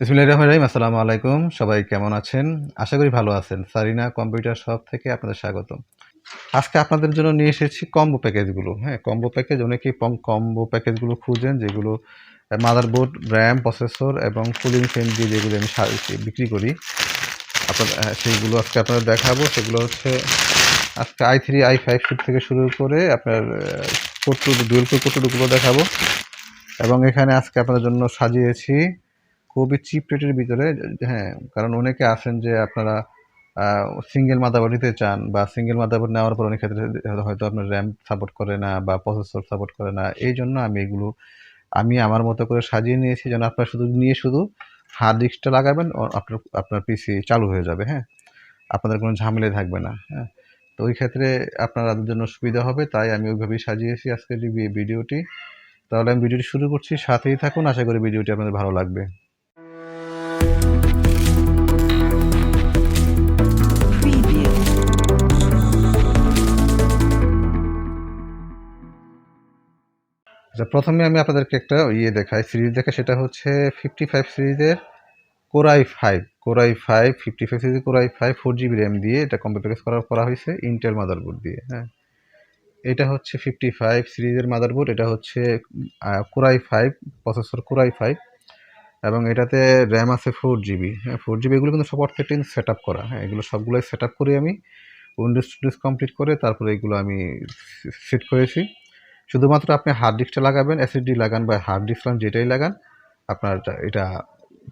বিসমিল্লাহির রহমানির রহিম, আসসালামু আলাইকুম। সবাই কেমন আছেন? আশা করি ভালো আছেন। সারিনা কম্পিউটার শপ থেকে আপনাদের স্বাগত আজকে আপনাদের জন্য নিয়ে এসেছি কম্বো প্যাকেজগুলো। হ্যাঁ কম্বো প্যাকেজ, অনেকেই কম্বো প্যাকেজগুলো খুঁজেন, যেগুলো মাদারবোর্ড র্যাম প্রসেসর এবং কুলিং ফ্যান দিয়ে যেগুলো আমি বিক্রি করি। আপনার সেইগুলো আজকে আপনাদের দেখাবো। সেগুলো হচ্ছে আজকে আই থ্রি আই ফাইভ থেকে শুরু করে আপনার কোট্টু ডুয়েল কোট্টুগুলো দেখাবো। এবং এখানে আজকে আপনাদের জন্য সাজিয়েছি খুবই চিপ রেটের ভিতরে হ্যাঁ কারণ অনেকে আছেন যে আপনারা সিঙ্গেল মাদারবোর্ড নিতে চান বা সিঙ্গেল মাদারবোর্ড নেওয়ার পর অনেক ক্ষেত্রে হয়তো আপনার র্যাম সাপোর্ট করে না বা প্রসেসর সাপোর্ট করে না। এই জন্য আমি এগুলো, আমি আমার মতো করে সাজিয়ে নিয়েছি যেন আপনার শুধু, নিয়ে শুধু হার্ড ডিস্কটা লাগাবেন আপনার আপনার পিসি চালু হয়ে যাবে হ্যাঁ। আপনাদের কোনো ঝামেলাই থাকবে না হ্যাঁ। তো ওই ক্ষেত্রে আপনাদের জন্য সুবিধা হবে, তাই আমি ওইভাবেই সাজিয়েছি আজকের ভিডিওটি তাহলে আমি ভিডিওটি শুরু করছি, সাথেই থাকুন, আশা করি ভিডিওটি আপনাদের ভালো লাগবে। আচ্ছা প্রথমে আমি আপনাদেরকে একটা ইয়ে দেখাই সিরিজ দেখা, সেটা হচ্ছে ফিফটি ফাইভ সিরিজের core i five core i five fifty five সিরিজের core i five four GB RAM দিয়ে এটা কম্পিউটারাইজ করা করা হয়েছে ইন্টেল মাদারবোর্ড দিয়ে হ্যাঁ। এটা হচ্ছে ফিফটি ফাইভ সিরিজের মাদারবোর্ড এটা হচ্ছে core i five processor core i five এবং এটাতে র্যাম আছে ফোর জিবি হ্যাঁ। ফোর জিবি এগুলো কিন্তু সব সেটিং সেট আপ করা হ্যাঁ। এগুলো সবগুলোই সেট আপ করে আমি উইন্ডোজ টুইন্ডোজ কমপ্লিট করে তারপরে এগুলো আমি সেট করেছি। শুধুমাত্র আপনি হার্ড ডিস্কটা লাগাবেন এসএসডি লাগান বা হার্ড ডিস্ক লাগান, যেটাই লাগান, আপনার এটা-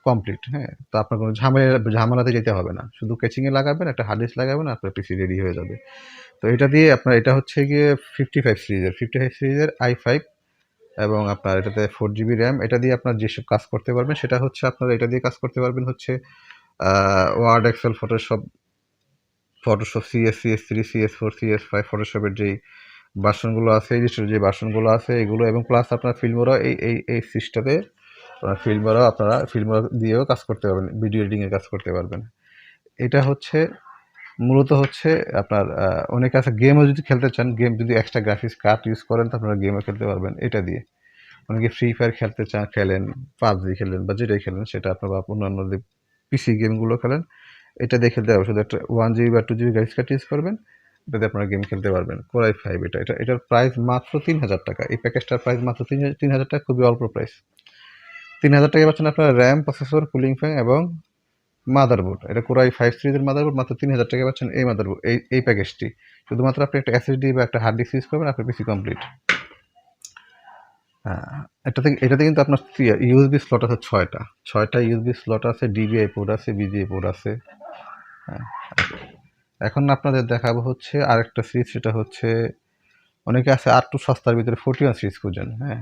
কমপ্লিট হ্যাঁ? তো আপনার কোনো ঝামেলা, ঝামেলাতে যেতে হবে না। শুধু কেচিংয়ে লাগাবেন, একটা হার্ড ডিস্ক লাগাবেন, আপনার পিসি রেডি হয়ে যাবে। তো এটা দিয়ে আপনার, এটা হচ্ছে গিয়ে ফিফটি ফাইভ সিরিজের ফিফটি ফাইভ সিরিজের আই ফাইভ এবং আপনার এটাতে ফোর জিবি র্যাম এটা দিয়ে আপনার যেসব কাজ করতে পারবেন, সেটা হচ্ছে আপনার এটা দিয়ে কাজ করতে পারবেন হচ্ছে Word Excel Photoshop Photoshop CS CS three CS four CS five ফটোশপের যেই বাসনগুলো আছে, এই যে বাসনগুলো আছে, এগুলো এবং প্লাস আপনার ফিল্মোরা এই এই এই সিস্টেমে আপনার ফিল্মোরা আপনারা ফিল্মোরা দিয়েও কাজ করতে পারবেন ভিডিও এডিটিংয়ের কাজ করতে পারবেন। এটা হচ্ছে, মূলত হচ্ছে আপনার অনেকে আছে গেমও যদি খেলতে চান গেম যদি এক্সট্রা গ্রাফিক্স কার্ড ইউজ করেন, তো আপনারা গেমও খেলতে পারবেন, এটা দিয়ে। অনেকে ফ্রি ফায়ার খেলতে চান, খেলেন, পাবজি খেলেন বা যেটাই খেলেন, সেটা আপনার অন্যান্য পিসি গেমগুলো খেলেন, এটা দিয়ে খেলতে পারবেন। শুধু একটা ওয়ান জিবি বা two GB graphics card use করবেন এটাতে আপনারা গেম খেলতে পারবেন। কোরাই ফাইভ এটা এটা, এটার প্রাইস মাত্র তিন হাজার টাকা। এই প্যাকেজটার প্রাইস মাত্র তিন তিন হাজার টাকা, খুবই অল্প প্রাইস তিন হাজার টাকা পাচ্ছেন আপনার র্যাম প্রসেসর কুলিং ফ্যান এবং মাদারবোর্ড এটা কোরাই ফাইভ সিরিজের মাদারবোর্ড মাত্র তিন হাজার টাকা পাচ্ছেন এই মাদারবোর্ড এই এই প্যাকেজটি শুধুমাত্র আপনি একটা এসএসডি বা একটা হার্ড ডিস্ক ইউজ করবেন, আপনার পিসি কমপ্লিট হ্যাঁ এটাতে এটাতে কিন্তু আপনার ইউএসবি স্লট আছে ছয়টা। ছয়টা ইউএসবি স্লট আছে ডিবিআই পোর্ট আছে বিজিএ পোর্ট আছে। হ্যাঁ এখন আপনাদের দেখাবো হচ্ছে আরেকটা সিরিজ সেটা হচ্ছে অনেকে আছে আর টু সস্তার ভিতরে ফোর্টি ওয়ান সিরিজ খুঁজেন হ্যাঁ?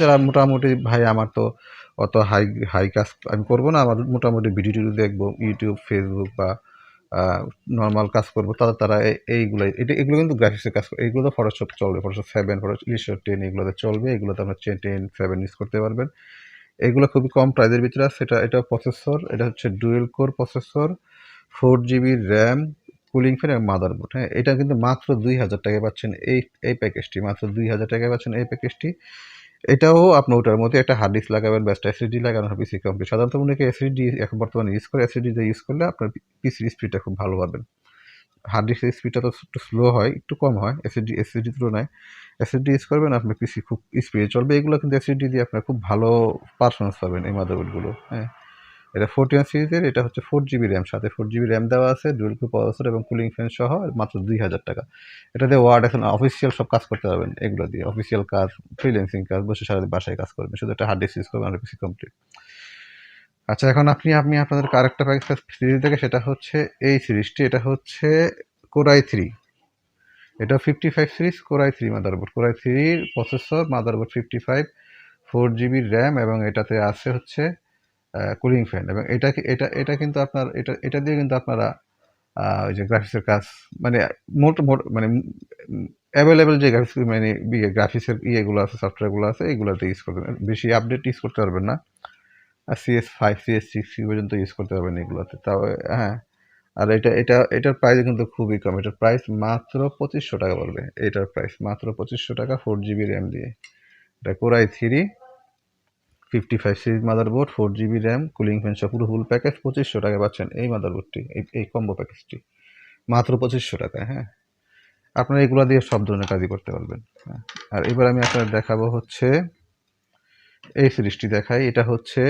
যারা মোটামুটি ভাই আমার তো অত হাই হাই কাজ আমি করব না, আমার মোটামুটি ভিডিও টিডিও দেখব ইউটিউব ফেসবুক বা নর্মাল কাজ করব, তারা তারা এই- এইগুলো এটা, এগুলো কিন্তু গ্রাফিক্সের কাজ করে এগুলো তো ফটোশপ চলবে ফটোশপ সেভেন ফটোশপ ইলিশো টেন এগুলোতে চলবে, এগুলোতে আপনার চেন টেন সেভেন ইউজ করতে পারবেন। এগুলো খুবই কম প্রাইসের ভিতরে আছে, এটা এটা প্রসেসর এটা হচ্ছে dual core processor four GB RAM cooling fan এবং মাদারবোর্ড হ্যাঁ? এটা কিন্তু মাত্র দুই হাজার টাকায় পাচ্ছেন এই এই প্যাকেজটি মাত্র দুই হাজার টাকায় পাচ্ছেন এই প্যাকেজটি এটাও আপনি ওটার মধ্যে একটা হার্ড ডিস্ক লাগাবেন বা এসএসডি লাগানো হবে পিসি কমপ্লিট সাধারণত মনে অনেকে এসএসডি এখন বর্তমানে ইউজ করে এসএসডি দিয়ে ইউজ করলে আপনার পিসির স্পিডটা খুব ভালো পাবেন। হার্ড ডিস্কের স্পিডটা তো একটু স্লো হয়, একটু কম হয় এসএসডি এসএসডি তুলনায়। এসএসডি ইউজ করবেন, আপনার পিসি খুব স্পিডে চলবে। এগুলো কিন্তু এসএসডি দিয়ে আপনার খুব ভালো পারফরমেন্স পাবেন এই মাদারবোর্ডগুলো হ্যাঁ? এটা ফোরটি ওয়ান সিরিজের, এটা হচ্ছে ফোর জিবি র্যাম সাথে ফোর জিবি র্যাম দেওয়া আছে ডুয়েল কু প্রসেসর এবং কুলিং ফ্যান সহ মাত্র দুই হাজার টাকা। এটা দিয়ে ওয়ার্ড এখন অফিসিয়াল সব কাজ করতে পারবেন, এগুলো দিয়ে। অফিসিয়াল কাজ ফ্রিল্যান্সিং কাজ, বসে সারাদিন বাসায় কাজ করবেন, শুধু একটা হার্ড ডিস্ক ইউজ করবেন, আর পিসি কমপ্লিট আচ্ছা এখন আপনি আপনি আপনাদের আরেকটা প্যাকেজ সিরিজ থেকে সেটা হচ্ছে এই সিরিজটি এটা হচ্ছে কোরাই থ্রি এটা fifty five series core i three motherboard core i থ্রির processor motherboard fifty five four GB RAM এবং এটাতে আছে হচ্ছে কুলিং ফ্যান এবং এটা এটা এটা কিন্তু আপনার, এটা এটা দিয়ে কিন্তু আপনারা ওই যে গ্রাফিক্সের কাজ মানে মোট মোট মানে অ্যাভেলেবেল যে গ্রাফিক্স মানে ইয়ে গ্রাফিক্সের ইয়েগুলো আছে সফটওয়্যারগুলো আছে, এইগুলোতে ইউজ করতে বেশি আপডেট ইউজ করতে পারবেন না। আর সিএস ফাইভ সিএস সিক্স পর্যন্ত ইউজ করতে পারবেন এগুলোতে তাও হ্যাঁ। আর এটা এটা, এটার প্রাইস কিন্তু খুবই কম। এটার প্রাইস মাত্র পঁচিশশো টাকা পড়বে এটার প্রাইস মাত্র পঁচিশশো টাকা ফোর জিবি র্যাম দিয়ে। এটা core i three fifty five series motherboard four GB RAM cooling fan সহ পুরো ফুল প্যাকেজ পঁচিশশো টাকা পাচ্ছেন এই মাদারবোর্ডটি এই এই কম্বো প্যাকেজটি মাত্র পঁচিশশো টাকায় হ্যাঁ? আপনারা এগুলো দিয়ে সব ধরনের কাজই করতে পারবেন হ্যাঁ? আর এবার আমি আপনার দেখাবো হচ্ছে, এই সিরিজটি দেখাই, এটা হচ্ছে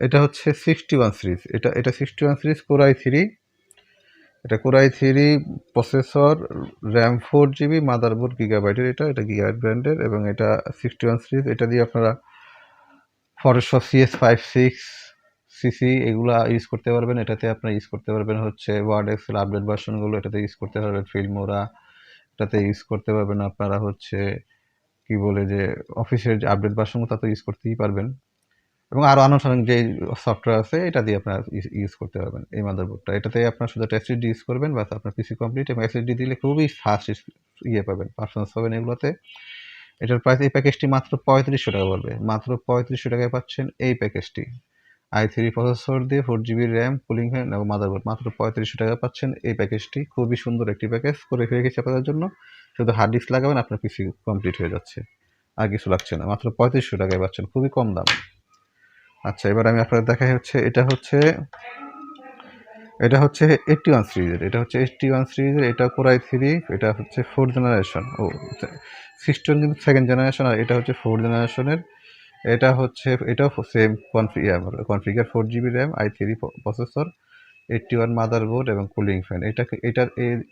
এটা হচ্ছে সিক্সটি ওয়ান সিরিজ এটা এটা sixty one series core i three এটা core i three, processor, RAM four GB, motherboard গিগাবাইটের, এটা এটা গিগাবাইট ব্র্যান্ডের, এবং এটা সিক্সটি ওয়ান সিরিজ, এটা দিয়ে আপনারা Photoshop CS five six CC এগুলো ইউজ করতে পারবেন। এটাতে আপনারা ইউজ করতে পারবেন হচ্ছে ওয়ার্ড এক্সেল আপডেট ভার্সনগুলো এটাতে ইউজ করতে পারবেন ফিল্মোরা এটাতে ইউজ করতে পারবেন আপনারা হচ্ছে, কি বলে যে অফিসের যে আপডেট ভার্সনগুলো তাতে ইউজ করতেই পারবেন। এবং আরও আনুষঙ্গিক যে সফটওয়্যার আছে, এটা দিয়ে আপনারা ইউজ করতে পারবেন এই মাদারবোর্ডটা এটাতে আপনার শুধু এসএসডি ইউজ করবেন বাস আপনার পিসি কমপ্লিট এবং এসএসডি দিলে খুবই ফাস্ট ইয়ে পাবেন পারফরমেন্স পাবেন এগুলোতে। এটার প্রাইস এই প্যাকেজটি মাত্র পঁয়ত্রিশশো টাকা পড়বে। মাত্র পঁয়ত্রিশশো টাকায় পাচ্ছেন এই প্যাকেজটি আই থ্রি প্রসেসর দিয়ে four GB RAM cooling fan এবং মাদারবোর্ড মাত্র পঁয়ত্রিশশো টাকা পাচ্ছেন এই প্যাকেজটি খুবই সুন্দর একটি প্যাকেজ করে রেখেছি আপনাদের জন্য। শুধু হার্ড ডিস্ক লাগাবেন, আপনার পিসি কমপ্লিট হয়ে যাচ্ছে। আর কিছু লাগছে না। মাত্র পঁয়ত্রিশশো টাকায় পাচ্ছেন, খুবই কম দাম। আচ্ছা এবার আমি আপনাদের দেখাই হচ্ছে, এটা হচ্ছে এটা হচ্ছে এইটটি ওয়ান সিরিজের, এটা হচ্ছে এইটটি ওয়ান সিরিজের, এটা কোরাই থ্রি এটা হচ্ছে ফোর জেনারেশন ও সিক্সটি ওয়ান কিন্তু সেকেন্ড জেনারেশন আর এটা হচ্ছে ফোর জেনারেশনের এটা হচ্ছে, এটাও same কনফি configure four GB RAM i three processor eighty one motherboard এবং কুলিং ফ্যান এটাকে, এটার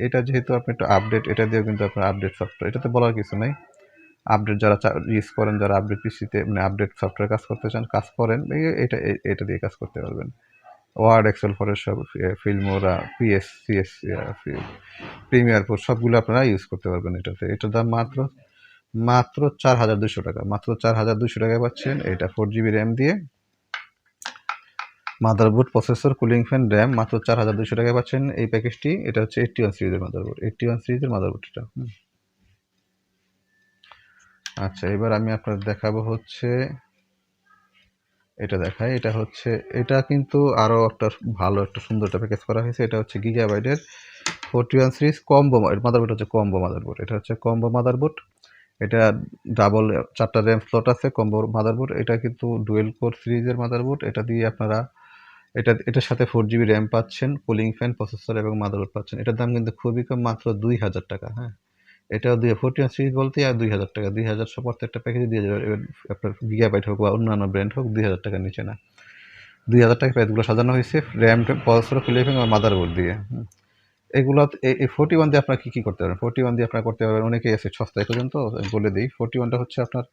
এটা যেহেতু আপনি একটু আপডেট এটা দিয়েও কিন্তু আপনার আপডেট সফটওয়্যার এটাতে বলার কিছু নাই। আপডেট যারা ইউজ করেন, যারা আপডেট পিসিতে মানে আপডেট সফটওয়্যার কাজ করতে চান, কাজ করেন এটা এটা দিয়ে কাজ করতে পারবেন। Word Excel Photoshop Filmora PS CS Premiere Pro সবগুলো আপনারা ইউজ করতে পারবেন এটাতে। এটার দাম মাত্র মাত্র চার হাজার দুশো টাকা। মাত্র চার হাজার দুশো টাকায় পাচ্ছেন এটা ফোর জিবি র্যাম দিয়ে। Motherboard processor cooling fan RAM মাত্র চার হাজার দুশো টাকায় পাচ্ছেন এই প্যাকেজটি এটা হচ্ছে এইটটি ওয়ান সিরিজের মাদারবোর্ড এইটটি ওয়ান সিরিজের মাদারবোর্ড এটা হুম। আচ্ছা এবার আমি আপনার দেখাবো হচ্ছে, এটা দেখাই, এটা হচ্ছে, এটা কিন্তু আরও একটা ভালো, একটা সুন্দর একটা প্যাকেজ করা হয়েছে, এটা হচ্ছে গিজা গিগাবাইটের forty one series combo motherboard হচ্ছে কম্বো মাদারবোর্ড এটা হচ্ছে কম্বো মাদারবোর্ড এটা ডাবল চারটা র্যাম স্লট আছে কম্বো মাদারবোর্ড এটা কিন্তু ডুয়েল কোর সিরিজের মাদারবোর্ড এটা দিয়ে আপনারা, এটা, এটার সাথে ফোর জিবি র্যাম পাচ্ছেন কুলিং ফ্যান প্রসেসর এবং মাদারবোর্ড পাচ্ছেন, এটার দাম কিন্তু খুবই কম, মাত্র দুই হাজার টাকা হ্যাঁ। দুই ফোরটি ওয়ান সিরিজ বলতে আর দুই হাজার টাকা। দুই হাজার প্রত্যেকটা প্যাকেজে দিয়ে যাবে আপনার গিগাবাইট হোক বা অন্যান্য ব্র্যান্ড হোক, দুই হাজার টাকার নিচে না। দুই হাজার টাকা প্যাকেজগুলো সাজানো হয়েছে র্যাম কুলিং ফ্যান বা মাদারবোর্ড দিয়ে। এগুলো এই ফোর্টি ওয়ান দিয়ে আপনার কী কী করতে পারবেন? ফোর্টি ওয়ান দিয়ে আপনার করতে পারবেন। অনেকেই আছে সস্তায় পর্যন্ত, বলে দিই। ফোর্টি ওয়ানটা হচ্ছে আপনার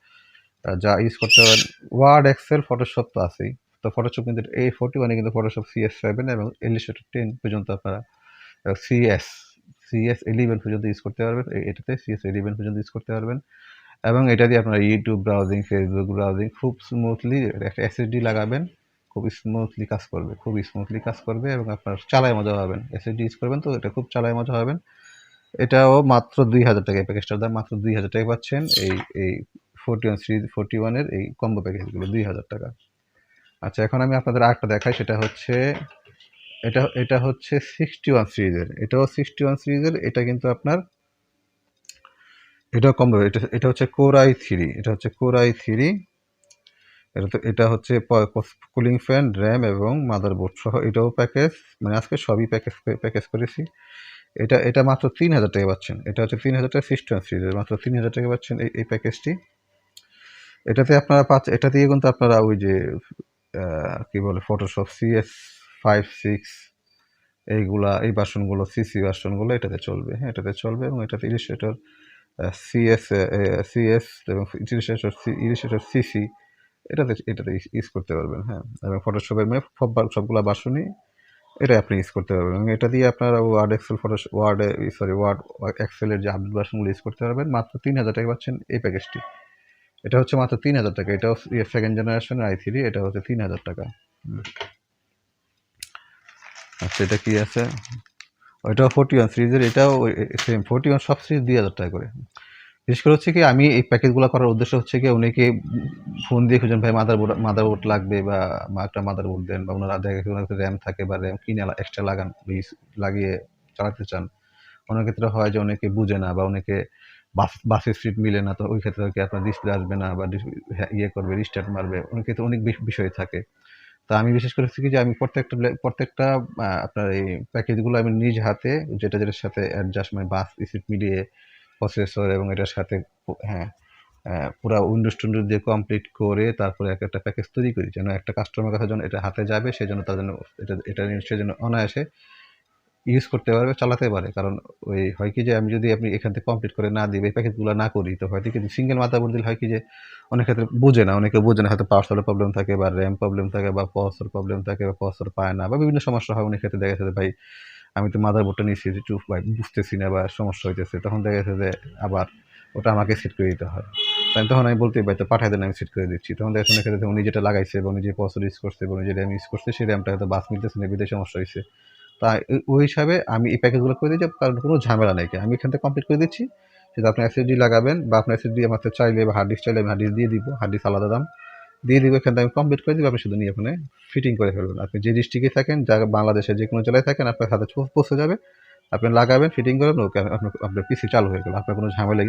যা ইউজ করতে পারেন ওয়ার্ড এক্সেল ফটোশপ তো আছেই। তো ফটোশপ কিন্তু এই ফোর্টি ওয়ানে কিন্তু ফটোশপ সিএস সেভেন এবং ইলিস্ট্রেটর টেন পর্যন্ত আপনারা সিএস সিএস ইলেভেন পর্যন্ত ইউজ করতে পারবেন। এটাতে সিএস ইলেভেন পর্যন্ত ইউজ করতে পারবেন। এবং এটা দিয়ে আপনার ইউটিউব ব্রাউজিং ফেসবুক ব্রাউজিং খুব স্মুথলি একটা এসএসডি লাগাবেন, খুব স্মুথলি কাজ করবে, খুব স্মুথলি কাজ করবে এবং আপনার চালায় মজা পাবেন। এসএসডি ইউজ করবেন তো, এটা খুব চালায় মজা পাবেন। এটাও মাত্র দুই হাজার টাকা প্যাকেজটার দাম মাত্র দুই হাজার টাকা পাচ্ছেন। এই এই ফোরটি ওয়ান সিরিজ ফোরটি ওয়ানের এই কম্বো প্যাকেজগুলো দুই হাজার টাকা। আচ্ছা এখন আমি আপনাদের আরেকটা দেখাই, সেটা হচ্ছে এটা এটা হচ্ছে সিক্সটি ওয়ান সিরিজের। এটাও সিক্সটি ওয়ান সিরিজের, এটা কিন্তু আপনার, এটাও কম্বো এটা এটা হচ্ছে কোরাই থ্রি এটা হচ্ছে কোরাই থ্রি এটা তো, এটা হচ্ছে কুলিং ফ্যান র্যাম এবং মাদারবোর্ড সহ, এটাও প্যাকেজ মানে আজকে সবই প্যাকেজ প্যাকেজ করেছি। এটা এটা মাত্র তিন হাজার টাকা পাচ্ছেন, এটা হচ্ছে তিন হাজার টাকা সিস্টেম সিরিজের, মাত্র তিন হাজার টাকা পাচ্ছেন এই এই প্যাকেজটি এটাতে আপনারা পাচ্ছ, এটা দিয়ে কিন্তু আপনারা ওই যে কী বলে ফটোশপ সিএস ফাইভ সিক্স এইগুলা, এই বাসনগুলো সিসি বাসনগুলো এটাতে চলবে। হ্যাঁ এটাতে চলবে এবং এটাতে ইলিস্ট্রেটর সিএস সিএস এবং ইলিস্ট্রেটর ইলিস্ট্রেটর সিসি এটাতে এটাতে ইউজ করতে পারবেন। হ্যাঁ এবং ফটোশপের মানে সব সবগুলা বাসনই এটা আপনি ইউজ করতে পারবেন এবং এটা দিয়ে আপনারা ওয়ার্ড এক্সেল ফটো ওয়ার্ডে সরি ওয়ার্ড এক্সেলের যে আপডেট ভার্সনগুলো ইউজ করতে পারবেন, মাত্র তিন হাজার টাকা পাচ্ছেন এই প্যাকেজটি এটা হচ্ছে মাত্র তিন হাজার টাকা। এটাও সেকেন্ড জেনারেশনের আই থ্রি এটা হচ্ছে তিন হাজার টাকা। আচ্ছা এটা কি আছে? ওইটাও ফোর্টি ওয়ান সিরিজের এটাও সেম ফোর্টি ওয়ান সব সিরিজ দুই হাজার টাকা করে। বিশেষ করে হচ্ছে কি আমি এই প্যাকেজগুলো করার উদ্দেশ্য হচ্ছে কি অনেকে ফোন দিয়ে খুঁজেন ভাই মাদার বোর্ড মাদারবোর্ড মাদারবোর্ড লাগবে বা মা একটা মাদারবোর্ড দেন বা ওনারা দেখে র্যাম থাকে বা র্যাম কিনে এক্সট্রা লাগান লাগিয়ে চালাতে চান। অনেক ক্ষেত্রে হয় যে অনেকে বুঝে না বা অনেকে বাস বাসের সিট মিলে না তো ওই ক্ষেত্রে কি আপনার ডিসপ্লে আসবে না বা হ্যাঁ, ইয়ে করবে রিস্টার্ট মারবে। অনেক ক্ষেত্রে অনেক বিষয় থাকে। তা আমি বিশেষ করে কি যে আমি প্রত্যেকটা প্রত্যেকটা আপনার এই প্যাকেজগুলো আমি নিজ হাতে, যেটা যেটার সাথে অ্যাডজাস্ট মানে বাস সিট মিলিয়ে প্রসেসর এবং এটার সাথে হ্যাঁ পুরো পুরা উইন্ডোজ টুন্ডোজ দিয়ে কমপ্লিট করে তারপরে এক একটা প্যাকেজ তৈরি করি। যেন একটা কাস্টমার কাছে যেন এটা হাতে যাবে সেই জন্য তার জন্য, এটা এটা সে জন্য অনায়াসে ইউজ করতে পারবে, চালাতে পারে। কারণ ওই হয় কি যে, আমি যদি আপনি এখান থেকে কমপ্লিট করে না দিই এই প্যাকেজগুলো না করি, তো হয়তো কিন্তু সিঙ্গেল মাদারবোর্ড দিলে হয় কি যে, অনেক ক্ষেত্রে বোঝে না, অনেকে বোঝে না, হয়তো পার্সেলের প্রবলেম থাকে বা র্যাম প্রবলেম থাকে বা পসর প্রবলেম থাকে বা পসর পায় না বা বিভিন্ন সমস্যা হয়। অনেক ক্ষেত্রে দেখা যাচ্ছে ভাই, আমি তো মাদারবোর্ডটা নিচ্ছি যে চুপ, ভাই, বুঝতেছি না বা সমস্যা হইতেছে। তখন দেখা যাচ্ছে যে, আবার ওটা আমাকে সেট করে দিতে হয়। তাই তখন আমি বলতে, ভাই, তো পাঠাই দেন, আমি সেট করে দিচ্ছি। তখন দেখা যাচ্ছে উনি যেটা লাগাইছে বা উনি যে পসর ইউজ করছে বা উনি যে র্যাম ইউজ করছে, সেই র্যামটা হয়তো বাস মিলতেছে না, বিদেশে সমস্যা হয়েছে তাই ওই- হিসাবে আমি এই প্যাকেজগুলো করে যে কারণ কোনো ঝামেলা নেই আমি এখান থেকে কমপ্লিট করে দিচ্ছি, সেটা আপনি এসএসডি লাগাবেন বা আপনার এসএসডি আমার চাইলে বা হার্ড ডিস্ক চাইলে আমি হার্ড ডিস্ক দিয়ে দিব হার্ড ডিস্ক আলাদা দাম। দিয়ে দিব এখান থেকে আমি কমপ্লিট করে দিব, আপনি শুধু নিয়ে ওখানে ফিটিং করে ফেলবেন। আপনি যে ডিস্ট্রিক্টে থাকেন, যা বাংলাদেশের যে কোনো জেলায় থাকেন, আপনার হাতে পৌঁছে যাবে। আপনি লাগাবেন ফিটিং করবেন ওকে, আপনার আপনার পিসি চালু হয়ে গেল। আপনার কোনো ঝামেলা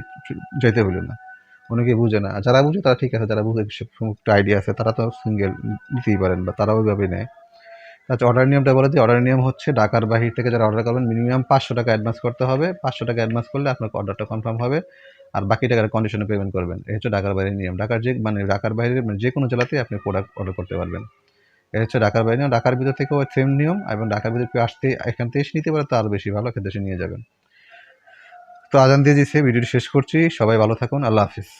যেতে হইল না। অনেকে বুঝে না। যারা বুঝে, তারা ঠিক আছে, যারা বুঝে একটু আইডিয়া আছে, তারা তো সিঙ্গেল নিতেই পারেন বা তারা ওইভাবে নেয়। আচ্ছা অর্ডার নিয়মটা বলে দিই। অর্ডার নিয়ম হচ্ছে ঢাকার বাহির থেকে যারা অর্ডার করবেন মিনিমাম পাঁচশো টাকা অ্যাডভান্স করতে হবে। পাঁচশো টাকা অ্যাডভান্স করলে আপনার অর্ডারটা কনফার্ম হবে। আর বাকি টাকার কন্ডিশনে পেমেন্ট করবেন। এই হচ্ছে ঢাকার বাইরের নিয়ম। ঢাকার যে মানে ঢাকার বাইরে মানে যে কোনো জেলাতেই আপনি প্রোডাক্ট অর্ডার করতে পারবেন। এই হচ্ছে ঢাকার বাইরে নিয়ম। ঢাকার ভিতর থেকেও সেম নিয়ম। এবং ঢাকার ভিতরে কেউ আসতে এখান থেকে এসে নিতে পারে তো আরও বেশি ভালো এখান থেকে নিয়ে যাবেন। তো আজান দিয়ে দিচ্ছে ভিডিওটি শেষ করছি। সবাই ভালো থাকুন। আল্লাহ হাফিজ।